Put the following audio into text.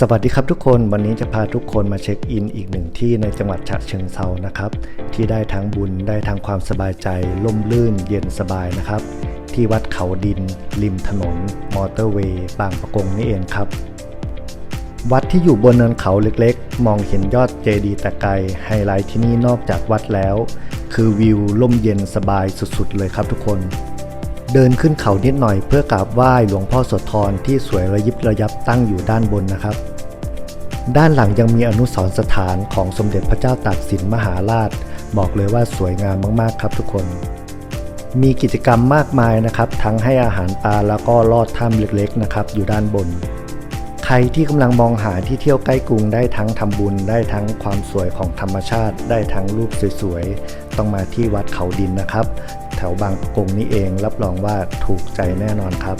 สวัสดีครับทุกคนวันนี้จะพาทุกคนมาเช็คอินอีกหนึ่งที่ในจังหวัดฉะเชิงเซานะครับ ที่ได้ทั้งบุญได้ทั้งความสบายใจล่มลื่นเย็นสบายนะครับ ที่วัดเขาดิน ริมถนน มอเตอร์เวย์บางประกงนี่เองครับ วัดที่อยู่บนเนินเขาเล็กๆ มองเห็นยอดเจดีย์แต่ไกลไฮไลท์ที่นี่นอกจากวัดแล้ว คือวิวล่มเย็นสบายสุดๆเลยครับทุกคน เดินขึ้นเขานิดหน่อยเพื่อกราบไหว้หลวงพ่อโสธรที่สวยระยิบระยับตั้งอยู่ด้านบนนะครับ ด้านหลังยังมีอนุสรณ์สถานของสมเด็จพระเจ้าตากสินมหาราช บอกเลยว่าสวยงามมากๆครับทุกคน มีกิจกรรมมากมายนะครับ ทั้งให้อาหารปลาแล้วก็ลอดถ้ำเล็กๆนะครับอยู่ด้านบน ใครที่กำลังมองหาที่เที่ยวใกล้กรุงได้ทั้งทำบุญได้ทั้งความสวยของธรรมชาติ ได้ทั้งรูปสวยๆต้องมาที่วัดเขาดินนะครับ ถวบางปะกงนี่เอง รับรองว่าถูกใจแน่นอนครับ